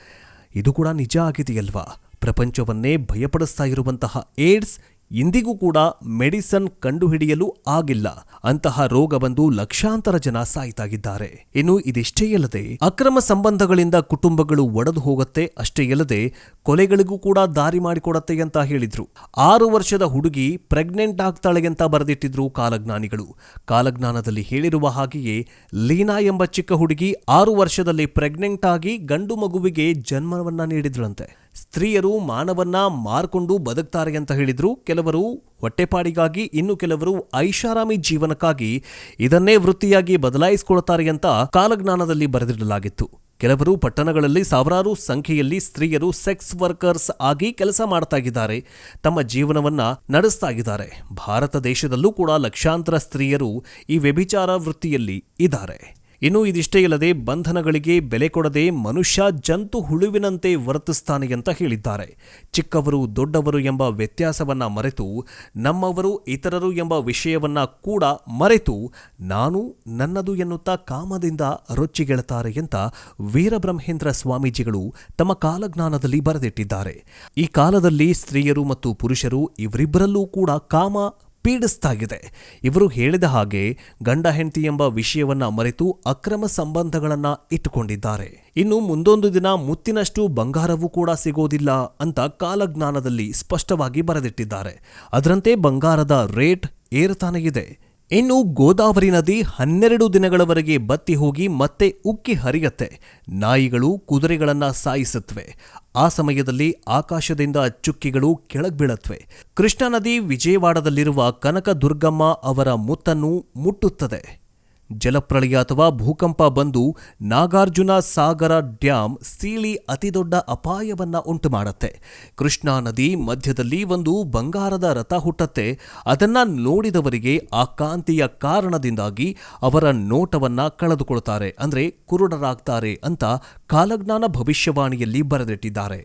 ಇದು ಕೂಡ ನಿಜ ಆಗಿದೆಯಲ್ವಾ? ಪ್ರಪಂಚವನ್ನೇ ಭಯಪಡಿಸ್ತಾ ಇರುವಂತಹ ಏಡ್ಸ್ ಇಂದಿಗೂ ಕೂಡ ಮೆಡಿಸನ್ ಕಂಡುಹಿಡಿಯಲು ಆಗಿಲ್ಲ. ಅಂತಹ ರೋಗ ಬಂದು ಲಕ್ಷಾಂತರ ಜನ ಸಾಯ್ತಾಗಿದ್ದಾರೆ. ಇನ್ನು ಇದಿಷ್ಟೇ ಅಲ್ಲದೆ ಅಕ್ರಮ ಸಂಬಂಧಗಳಿಂದ ಕುಟುಂಬಗಳು ಒಡೆದು ಹೋಗುತ್ತೆ ಅಷ್ಟೇ ಅಲ್ಲದೆ ಕೊಲೆಗಳಿಗೂ ಕೂಡ ದಾರಿ ಮಾಡಿಕೊಡತ್ತೆ ಅಂತ ಹೇಳಿದ್ರು. ಆರು ವರ್ಷದ ಹುಡುಗಿ ಪ್ರೆಗ್ನೆಂಟ್ ಆಗ್ತಾಳೆ ಅಂತ ಬರೆದಿಟ್ಟಿದ್ರು ಕಾಲಜ್ಞಾನಿಗಳು. ಕಾಲಜ್ಞಾನದಲ್ಲಿ ಹೇಳಿರುವ ಹಾಗೆಯೇ, ಲೀನಾ ಎಂಬ ಚಿಕ್ಕ ಹುಡುಗಿ ಆರು ವರ್ಷದಲ್ಲಿ ಪ್ರೆಗ್ನೆಂಟ್ ಆಗಿ ಗಂಡು ಮಗುವಿಗೆ ಜನ್ಮವನ್ನ ನೀಡಿದ್ಳಂತೆ. ಸ್ತ್ರೀಯರು ಮಾನವನ್ನ ಮಾರ್ಕೊಂಡು ಬದುಕ್ತಾರೆ ಅಂತ ಹೇಳಿದ್ರು. ಕೆಲವರು ಹೊಟ್ಟೆಪಾಡಿಗಾಗಿ, ಇನ್ನು ಕೆಲವರು ಐಷಾರಾಮಿ ಜೀವನಕ್ಕಾಗಿ ಇದನ್ನೇ ವೃತ್ತಿಯಾಗಿ ಬದಲಾಯಿಸಿಕೊಳ್ತಾರೆ ಅಂತ ಕಾಲಜ್ಞಾನದಲ್ಲಿ ಬರೆದಿಡಲಾಗಿತ್ತು. ಕೆಲವರು ಪಟ್ಟಣಗಳಲ್ಲಿ ಸಾವಿರಾರು ಸಂಖ್ಯೆಯಲ್ಲಿ ಸ್ತ್ರೀಯರು ಸೆಕ್ಸ್ ವರ್ಕರ್ಸ್ ಆಗಿ ಕೆಲಸ ಮಾಡ್ತಾ ಇದ್ದಾರೆ. ತಮ್ಮ ಜೀವನವನ್ನ ನಡೆಸ್ತಾ ಇದ್ದಾರೆ. ಭಾರತ ದೇಶದಲ್ಲೂ ಕೂಡ ಲಕ್ಷಾಂತರ ಸ್ತ್ರೀಯರು ಈ ವ್ಯಭಿಚಾರ ವೃತ್ತಿಯಲ್ಲಿ ಇದ್ದಾರೆ. ಇನ್ನು ಇದಿಷ್ಟೇ ಇಲ್ಲದೆ ಬಂಧನಗಳಿಗೆ ಬೆಲೆ ಕೊಡದೆ ಮನುಷ್ಯ ಜಂತು ಹುಳುವಿನಂತೆ ವರ್ತಿಸ್ತಾನೆ ಅಂತ ಹೇಳಿದ್ದಾರೆ. ಚಿಕ್ಕವರು, ದೊಡ್ಡವರು ಎಂಬ ವ್ಯತ್ಯಾಸವನ್ನ ಮರೆತು, ನಮ್ಮವರು, ಇತರರು ಎಂಬ ವಿಷಯವನ್ನ ಕೂಡ ಮರೆತು, ನಾನು ನನ್ನದು ಎನ್ನುತ್ತಾ ಕಾಮದಿಂದ ರೊಚ್ಚಿಗೆಳುತ್ತಾರೆ ಅಂತ ವೀರಬ್ರಹ್ಮೇಂದ್ರ ಸ್ವಾಮೀಜಿಗಳು ತಮ್ಮ ಕಾಲಜ್ಞಾನದಲ್ಲಿ ಬರೆದಿಟ್ಟಿದ್ದಾರೆ. ಈ ಕಾಲದಲ್ಲಿ ಸ್ತ್ರೀಯರು ಮತ್ತು ಪುರುಷರು ಇವರಿಬ್ಬರಲ್ಲೂ ಕೂಡ ಕಾಮ ಪೀಡಿಸ್ತಾ ಇದೆ ಇವರು ಹೇಳಿದ ಹಾಗೆ ಗಂಡ ಹೆಂಡತಿ ಎಂಬ ವಿಷಯವನ್ನ ಮರೆತು ಅಕ್ರಮ ಸಂಬಂಧಗಳನ್ನ ಇಟ್ಟುಕೊಂಡಿದ್ದಾರೆ. ಇನ್ನು ಮುಂದೊಂದು ದಿನ ಮುತ್ತಿನಷ್ಟು ಬಂಗಾರವೂ ಕೂಡ ಸಿಗೋದಿಲ್ಲ ಅಂತ ಕಾಲಜ್ಞಾನದಲ್ಲಿ ಸ್ಪಷ್ಟವಾಗಿ ಬರೆದಿಟ್ಟಿದ್ದಾರೆ. ಅದರಂತೆ ಬಂಗಾರದ ರೇಟ್ ಏರತಾನೆ ಇದೆ. ಇನ್ನು ಗೋದಾವರಿ ನದಿ ಹನ್ನೆರಡು ದಿನಗಳವರೆಗೆ ಬತ್ತಿ ಹೋಗಿ ಮತ್ತೆ ಉಕ್ಕಿ ಹರಿಯತ್ತೆ. ನಾಯಿಗಳು ಕುದುರೆಗಳನ್ನ ಸಾಯಿಸುತ್ತವೆ. ಆ ಸಮಯದಲ್ಲಿ ಆಕಾಶದಿಂದ ಚುಕ್ಕಿಗಳು ಕೆಳಗ್ ಬೀಳತ್ವೆ. ಕೃಷ್ಣಾ ನದಿ ವಿಜಯವಾಡದಲ್ಲಿರುವ ಕನಕ ದುರ್ಗಮ್ಮ ಅವರ ಮುತ್ತನ್ನು ಮುಟ್ಟುತ್ತದೆ. ಜಲಪ್ರಳಯ ಅಥವಾ ಭೂಕಂಪ ಬಂದು ನಾಗಾರ್ಜುನ ಸಾಗರ ಡ್ಯಾಂ ಸೀಳಿ ಅತಿದೊಡ್ಡ ಅಪಾಯವನ್ನ ಉಂಟು ಮಾಡುತ್ತೆ ಕೃಷ್ಣಾ ನದಿ ಮಧ್ಯದಲ್ಲಿ ಒಂದು ಬಂಗಾರದ ರಥ ಹುಟ್ಟತ್ತೆ. ಅದನ್ನ ನೋಡಿದವರಿಗೆ ಆ ಕಾಂತಿಯ ಕಾರಣದಿಂದಾಗಿ ಅವರ ನೋಟವನ್ನ ಕಳೆದುಕೊಳ್ತಾರೆ. ಅಂದ್ರೆ ಕುರುಡರಾಗ್ತಾರೆ ಅಂತ ಕಾಲಜ್ಞಾನ ಭವಿಷ್ಯವಾಣಿಯಲ್ಲಿ ಬರೆದಿಟ್ಟಿದ್ದಾರೆ.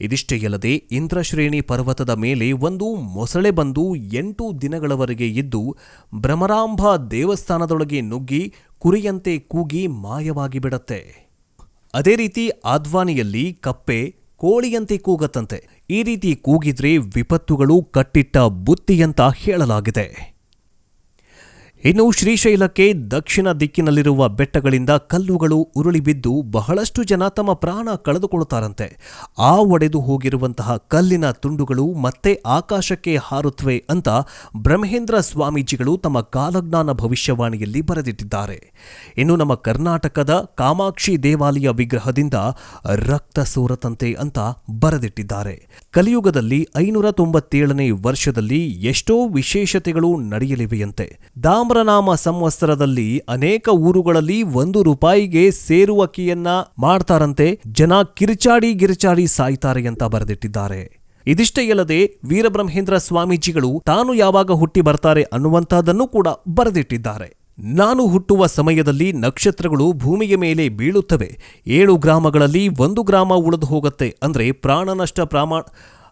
ಇದಿಷ್ಟೇ ಅಲ್ಲದೆ ಇಂದ್ರಶ್ರೇಣಿ ಪರ್ವತದ ಮೇಲೆ ಒಂದು ಮೊಸಳೆ ಬಂದು ಎಂಟು ದಿನಗಳವರೆಗೆ ಇದ್ದು ಭ್ರಮರಾಂಬ ದೇವಸ್ಥಾನದೊಳಗೆ ನುಗ್ಗಿ ಕುರಿಯಂತೆ ಕೂಗಿ ಮಾಯವಾಗಿ ಬಿಡತ್ತೆ. ಅದೇ ರೀತಿ ಆದ್ವಾನಿಯಲ್ಲಿ ಕಪ್ಪೆ ಕೋಳಿಯಂತೆ ಕೂಗತ್ತಂತೆ. ಈ ರೀತಿ ಕೂಗಿದ್ರೆ ವಿಪತ್ತುಗಳು ಕಟ್ಟಿಟ್ಟ ಬುತ್ತಿಯಂತ ಹೇಳಲಾಗಿದೆ. ಇನ್ನು ಶ್ರೀಶೈಲಕ್ಕೆ ದಕ್ಷಿಣ ದಿಕ್ಕಿನಲ್ಲಿರುವ ಬೆಟ್ಟಗಳಿಂದ ಕಲ್ಲುಗಳು ಉರುಳಿಬಿದ್ದು ಬಹಳಷ್ಟು ಜನ ತಮ್ಮ ಪ್ರಾಣ ಕಳೆದುಕೊಳ್ಳುತ್ತಾರಂತೆ. ಆ ಒಡೆದು ಹೋಗಿರುವಂತಹ ಕಲ್ಲಿನ ತುಂಡುಗಳು ಮತ್ತೆ ಆಕಾಶಕ್ಕೆ ಹಾರುತ್ತವೆ ಅಂತ ಬ್ರಹ್ಮೇಂದ್ರ ಸ್ವಾಮೀಜಿಗಳು ತಮ್ಮ ಕಾಲಜ್ಞಾನ ಭವಿಷ್ಯವಾಣಿಯಲ್ಲಿ ಬರೆದಿಟ್ಟಿದ್ದಾರೆ. ಇನ್ನು ನಮ್ಮ ಕರ್ನಾಟಕದ ಕಾಮಾಕ್ಷಿ ದೇವಾಲಯ ವಿಗ್ರಹದಿಂದ ರಕ್ತ ಸೋರತಂತೆ ಅಂತ ಬರೆದಿಟ್ಟಿದ್ದಾರೆ. ಕಲಿಯುಗದಲ್ಲಿ ಐನೂರ ತೊಂಬತ್ತೇಳನೇ ವರ್ಷದಲ್ಲಿ ಎಷ್ಟೋ ವಿಶೇಷತೆಗಳು ನಡೆಯಲಿವೆಯಂತೆ. ದಾಮ್ರನಾಮ ಸಂವತ್ಸರದಲ್ಲಿ ಅನೇಕ ಊರುಗಳಲ್ಲಿ ಒಂದು ರೂಪಾಯಿಗೆ ಸೇರುವ ಕಿಯನ್ನ ಮಾಡ್ತಾರಂತೆ, ಜನ ಕಿರಿಚಾಡಿ ಗಿರಿಚಾಡಿ ಸಾಯ್ತಾರೆ ಅಂತ ಬರೆದಿಟ್ಟಿದ್ದಾರೆ. ಇದಿಷ್ಟೇ ಅಲ್ಲದೆ ವೀರಬ್ರಹ್ಮೇಂದ್ರ ಸ್ವಾಮೀಜಿಗಳು ತಾನು ಯಾವಾಗ ಹುಟ್ಟಿ ಬರ್ತಾರೆ ಅನ್ನುವಂತಹದನ್ನು ಕೂಡ ಬರೆದಿಟ್ಟಿದ್ದಾರೆ. ನಾನು ಹುಟ್ಟುವ ಸಮಯದಲ್ಲಿ ನಕ್ಷತ್ರಗಳು ಭೂಮಿಯ ಮೇಲೆ ಬೀಳುತ್ತವೆ. ಏಳು ಗ್ರಾಮಗಳಲ್ಲಿ ಒಂದು ಗ್ರಾಮ ಉಳಿದು ಹೋಗುತ್ತೆ ಅಂದ್ರೆ ಪ್ರಾಣನಷ್ಟ ಪ್ರಮಾಣ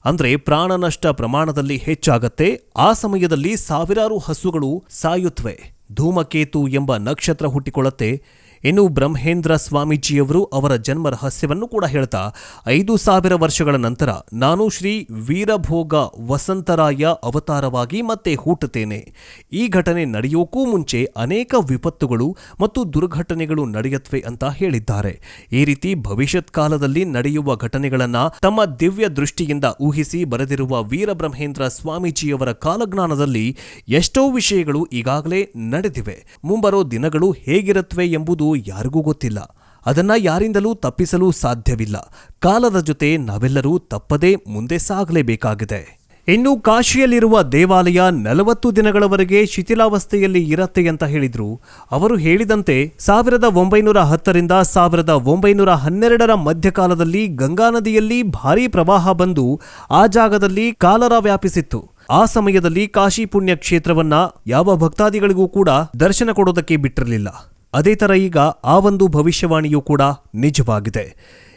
ಅಂದ್ರೆ ಪ್ರಾಣನಷ್ಟ ಪ್ರಮಾಣದಲ್ಲಿ ಹೆಚ್ಚಾಗತ್ತೆ. ಆ ಸಮಯದಲ್ಲಿ ಸಾವಿರಾರು ಹಸುಗಳು ಸಾಯುತ್ತವೆ ಧೂಮಕೇತು ಎಂಬ ನಕ್ಷತ್ರ ಹುಟ್ಟಿಕೊಳ್ಳುತ್ತೆ. ಇನ್ನು ಬ್ರಹ್ಮೇಂದ್ರ ಸ್ವಾಮೀಜಿಯವರು ಅವರ ಜನ್ಮ ರಹಸ್ಯವನ್ನು ಕೂಡ ಹೇಳ್ತಾ, ಐದು ಸಾವಿರ ವರ್ಷಗಳ ನಂತರ ನಾನು ಶ್ರೀ ವೀರಭೋಗ ವಸಂತರಾಯ ಅವತಾರವಾಗಿ ಮತ್ತೆ ಹುಟ್ಟುತ್ತೇನೆ ಈ ಘಟನೆ ನಡೆಯೋಕ್ಕೂ ಮುಂಚೆ ಅನೇಕ ವಿಪತ್ತುಗಳು ಮತ್ತು ದುರ್ಘಟನೆಗಳು ನಡೆಯತ್ವೆ ಅಂತ ಹೇಳಿದ್ದಾರೆ. ಈ ರೀತಿ ಭವಿಷ್ಯತ್ ಕಾಲದಲ್ಲಿ ನಡೆಯುವ ಘಟನೆಗಳನ್ನು ತಮ್ಮ ದಿವ್ಯ ದೃಷ್ಟಿಯಿಂದ ಊಹಿಸಿ ಬರೆದಿರುವ ವೀರಬ್ರಹ್ಮೇಂದ್ರ ಸ್ವಾಮೀಜಿಯವರ ಕಾಲಜ್ಞಾನದಲ್ಲಿ ಎಷ್ಟೋ ವಿಷಯಗಳು ಈಗಾಗಲೇ ನಡೆದಿವೆ. ಮುಂಬರೋ ದಿನಗಳು ಹೇಗಿರುತ್ತವೆ ಎಂಬುದು ಯಾರಿಗೂ ಗೊತ್ತಿಲ್ಲ. ಅದನ್ನ ಯಾರಿಂದಲೂ ತಪ್ಪಿಸಲು ಸಾಧ್ಯವಿಲ್ಲ. ಕಾಲದ ಜೊತೆ ನಾವೆಲ್ಲರೂ ತಪ್ಪದೇ ಮುಂದೆ ಸಾಗಲೇಬೇಕಾಗಿದೆ. ಇನ್ನು ಕಾಶಿಯಲ್ಲಿರುವ ದೇವಾಲಯ ನಲವತ್ತು ದಿನಗಳವರೆಗೆ ಶಿಥಿಲಾವಸ್ಥೆಯಲ್ಲಿ ಇರತ್ತೆ ಅಂತ ಹೇಳಿದ್ರು. ಅವರು ಹೇಳಿದಂತೆ ಸಾವಿರದ ಒಂಬೈನೂರ ಹತ್ತರಿಂದ ಸಾವಿರದ ಒಂಬೈನೂರ ಹನ್ನೆರಡರ ಮಧ್ಯಕಾಲದಲ್ಲಿ ಗಂಗಾ ನದಿಯಲ್ಲಿ ಭಾರೀ ಪ್ರವಾಹ ಬಂದು ಆ ಜಾಗದಲ್ಲಿ ಕಾಲರ ವ್ಯಾಪಿಸಿತ್ತು. ಆ ಸಮಯದಲ್ಲಿ ಕಾಶಿ ಪುಣ್ಯ ಕ್ಷೇತ್ರವನ್ನ ಯಾವ ಭಕ್ತಾದಿಗಳಿಗೂ ಕೂಡ ದರ್ಶನ ಕೊಡೋದಕ್ಕೆ ಬಿಟ್ಟಿರಲಿಲ್ಲ. ಅದೇ ಥರ ಈಗ ಆ ಒಂದು ಭವಿಷ್ಯವಾಣಿಯೂ ಕೂಡ ನಿಜವಾಗಿದೆ.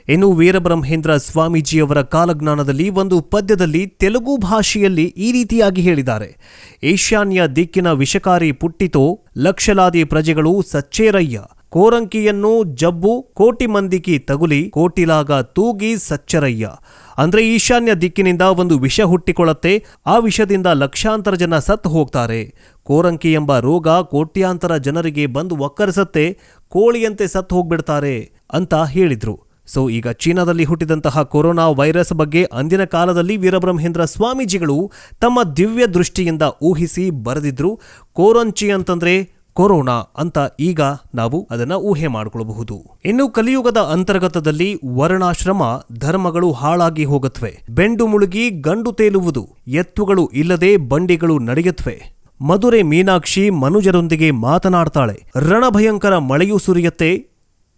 ಇನ್ನು ವೀರಬ್ರಹ್ಮೇಂದ್ರ ಸ್ವಾಮೀಜಿಯವರ ಕಾಲಜ್ಞಾನದಲ್ಲಿ ಒಂದು ಪದ್ಯದಲ್ಲಿ ತೆಲುಗು ಭಾಷೆಯಲ್ಲಿ ಈ ರೀತಿಯಾಗಿ ಹೇಳಿದ್ದಾರೆ. ಈಶಾನ್ಯ ದಿಕ್ಕಿನ ವಿಷಕಾರಿ ಪುಟ್ಟಿತೋ ಲಕ್ಷಲಾದಿ ಪ್ರಜೆಗಳು ಸಚ್ಚೇರಯ್ಯ. ಕೋರಂಕಿಯನ್ನು ಜಬ್ಬು ಕೋಟಿ ಮಂದಿಕಿ ತಗುಲಿ ಕೋಟಿಲಾಗ ತೂಗಿ ಸಚ್ಚರಯ್ಯ. ಅಂದ್ರೆ ಈಶಾನ್ಯ ದಿಕ್ಕಿನಿಂದ ಒಂದು ವಿಷ ಹುಟ್ಟಿಕೊಳ್ಳುತ್ತೆ, ಆ ವಿಷದಿಂದ ಲಕ್ಷಾಂತರ ಜನ ಸತ್ತು ಹೋಗ್ತಾರೆ. ಕೋರಂಕಿ ಎಂಬ ರೋಗ ಕೋಟ್ಯಾಂತರ ಜನರಿಗೆ ಬಂದು ಒಕ್ಕರಿಸತ್ತೆ, ಕೋಳಿಯಂತೆ ಸತ್ತು ಹೋಗ್ಬಿಡ್ತಾರೆ ಅಂತ ಹೇಳಿದ್ರು. ಸೊ, ಈಗ ಚೀನಾದಲ್ಲಿ ಹುಟ್ಟಿದಂತಹ ಕೊರೋನಾ ವೈರಸ್ ಬಗ್ಗೆ ಅಂದಿನ ಕಾಲದಲ್ಲಿ ವೀರಬ್ರಹ್ಮೇಂದ್ರ ಸ್ವಾಮೀಜಿಗಳು ತಮ್ಮ ದಿವ್ಯ ದೃಷ್ಟಿಯಿಂದ ಊಹಿಸಿ ಬರೆದಿದ್ರು, ಕೋರಂಚಿ ಅಂತಂದ್ರೆ ಕೊರೋನಾ ಅಂತ ಈಗ ನಾವು ಅದನ್ನ ಊಹೆ ಮಾಡಿಕೊಳ್ಳಬಹುದು ಇನ್ನು ಕಲಿಯುಗದ ಅಂತರ್ಗತದಲ್ಲಿ ವರ್ಣಾಶ್ರಮ ಧರ್ಮಗಳು ಹಾಳಾಗಿ ಹೋಗತ್ವೆ. ಬೆಂಡು ಮುಳುಗಿ ಗಂಡು ತೇಲುವುದು, ಎತ್ತುಗಳು ಇಲ್ಲದೆ ಬಂಡಿಗಳು ನಡೆಯತ್ವೆ. ಮಧುರೆ ಮೀನಾಕ್ಷಿ ಮನುಜರೊಂದಿಗೆ ಮಾತನಾಡ್ತಾಳೆ. ರಣಭಯಂಕರ ಮಳೆಯೂ ಸುರಿಯತ್ತೆ,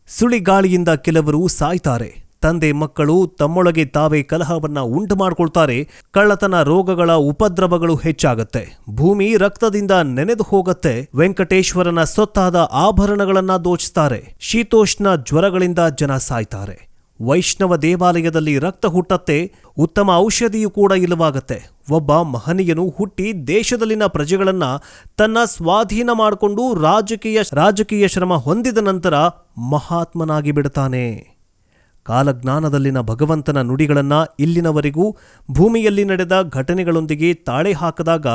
ಸುಳಿಗಾಳಿಯಿಂದ ಕೆಲವರು ಸಾಯ್ತಾರೆ. ತಂದೆ ಮಕ್ಕಳು ತಮ್ಮೊಳಗೆ ತಾವೇ ಕಲಹವನ್ನ ಉಂಟು ಮಾಡ್ಕೊಳ್ತಾರೆ. ಕಳ್ಳತನ ರೋಗಗಳ ಉಪದ್ರವಗಳು ಹೆಚ್ಚಾಗತ್ತೆ. ಭೂಮಿ ರಕ್ತದಿಂದ ನೆನೆದು ಹೋಗತ್ತೆ. ವೆಂಕಟೇಶ್ವರನ ಸೊತ್ತಾದ ಆಭರಣಗಳನ್ನ ದೋಚಿಸ್ತಾರೆ. ಶೀತೋಷ್ಣ ಜ್ವರಗಳಿಂದ ಜನ ಸಾಯ್ತಾರೆ. ವೈಷ್ಣವ ದೇವಾಲಯದಲ್ಲಿ ರಕ್ತ ಹುಟ್ಟತ್ತೆ, ಉತ್ತಮ ಔಷಧಿಯೂ ಕೂಡ ಇಲ್ಲವಾಗತ್ತೆ. ಒಬ್ಬ ಮಹನೀಯನು ಹುಟ್ಟಿ ದೇಶದಲ್ಲಿನ ಪ್ರಜೆಗಳನ್ನ ತನ್ನ ಸ್ವಾಧೀನ ಮಾಡಿಕೊಂಡು ರಾಜಕೀಯ ರಾಜಕೀಯ ಶ್ರಮ ಹೊಂದಿದ ನಂತರ ಮಹಾತ್ಮನಾಗಿ ಬಿಡ್ತಾನೆ. ಕಾಲಜ್ಞಾನದಲ್ಲಿನ ಭಗವಂತನ ನುಡಿಗಳನ್ನು ಇಲ್ಲಿನವರೆಗೂ ಭೂಮಿಯಲ್ಲಿ ನಡೆದ ಘಟನೆಗಳೊಂದಿಗೆ ತಾಳೆ ಹಾಕದಾಗ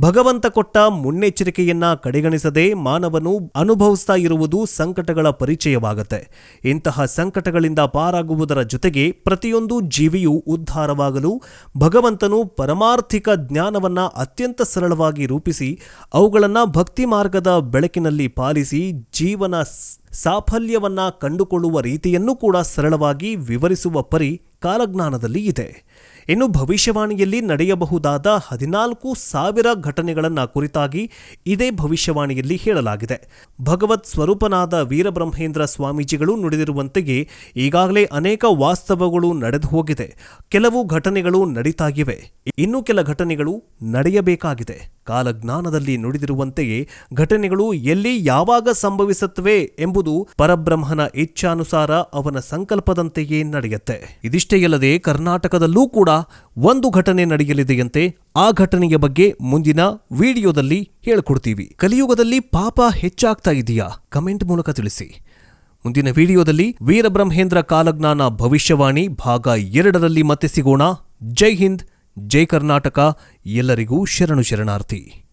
ಭಗವಂತ ಕೊಟ್ಟ ಮುನ್ನೆಚ್ಚರಿಕೆಯನ್ನ ಕಡೆಗಣಿಸದೆ ಮಾನವನು ಅನುಭವಿಸ್ತಾ ಇರುವುದು ಸಂಕಟಗಳ ಪರಿಚಯವಾಗುತ್ತೆ. ಇಂತಹ ಸಂಕಟಗಳಿಂದ ಪಾರಾಗುವುದರ ಜೊತೆಗೆ ಪ್ರತಿಯೊಂದು ಜೀವಿಯು ಉದ್ಧಾರವಾಗಲು ಭಗವಂತನು ಪರಮಾರ್ಥಿಕ ಜ್ಞಾನವನ್ನ ಅತ್ಯಂತ ಸರಳವಾಗಿ ರೂಪಿಸಿ ಅವುಗಳನ್ನು ಭಕ್ತಿ ಮಾರ್ಗದ ಬೆಳಕಿನಲ್ಲಿ ಪಾಲಿಸಿ ಜೀವನ ಸಾಫಲ್ಯವನ್ನ ಕಂಡುಕೊಳ್ಳುವ ರೀತಿಯನ್ನು ಕೂಡ ಸರಳವಾಗಿ ವಿವರಿಸುವ ಪರಿ ಕಾಲಜ್ಞಾನದಲ್ಲಿ ಇದೆ. ಇನ್ನು ಭವಿಷ್ಯವಾಣಿಯಲ್ಲಿ ನಡೆಯಬಹುದಾದ ಹದಿನಾಲ್ಕು ಸಾವಿರ ಘಟನೆಗಳನ್ನು ಕುರಿತಾಗಿ ಇದೇ ಭವಿಷ್ಯವಾಣಿಯಲ್ಲಿ ಹೇಳಲಾಗಿದೆ. ಭಗವತ್ ಸ್ವರೂಪನಾದ ವೀರಬ್ರಹ್ಮೇಂದ್ರ ಸ್ವಾಮೀಜಿಗಳು ನುಡಿದಿರುವಂತೆಯೇ ಈಗಾಗಲೇ ಅನೇಕ ವಾಸ್ತವಗಳು ನಡೆದು ಹೋಗಿದೆ. ಕೆಲವು ಘಟನೆಗಳು ನಡೀತಾಗಿವೆ. ಇನ್ನು ಕೆಲ ಘಟನೆಗಳು ನಡೆಯಬೇಕಾಗಿದೆ. ಕಾಲಜ್ಞಾನದಲ್ಲಿ ನುಡಿದಿರುವಂತೆಯೇ ಘಟನೆಗಳು ಎಲ್ಲಿ ಯಾವಾಗ ಸಂಭವಿಸುತ್ತವೆ ಎಂಬುದು ಪರಬ್ರಹ್ಮನ ಇಚ್ಛಾನುಸಾರ ಅವನ ಸಂಕಲ್ಪದಂತೆಯೇ ನಡೆಯುತ್ತೆ. ಇದಿಷ್ಟೇ ಅಲ್ಲದೆ ಕರ್ನಾಟಕದಲ್ಲೂ ಕೂಡ ಒಂದು ಘಟನೆ ನಡೆಯಲಿದೆಯಂತೆ, ಆ ಘಟನೆಯ ಬಗ್ಗೆ ಮುಂದಿನ ವಿಡಿಯೋದಲ್ಲಿ ಹೇಳ್ಕೊಡ್ತೀವಿ. ಕಲಿಯುಗದಲ್ಲಿ ಪಾಪ ಹೆಚ್ಚಾಗ್ತಾ ಇದೆಯಾ? ಕಮೆಂಟ್ ಮೂಲಕ ತಿಳಿಸಿ. ಮುಂದಿನ ವಿಡಿಯೋದಲ್ಲಿ ವೀರಬ್ರಹ್ಮೇಂದ್ರ ಕಾಲಜ್ಞಾನ ಭವಿಷ್ಯವಾಣಿ ಭಾಗ ಎರಡರಲ್ಲಿ ಮತ್ತೆ ಸಿಗೋಣ. ಜೈ ಹಿಂದ್, ಜೈ ಕರ್ನಾಟಕ. ಎಲ್ಲರಿಗೂ ಶರಣು ಶರಣಾರ್ಥಿ.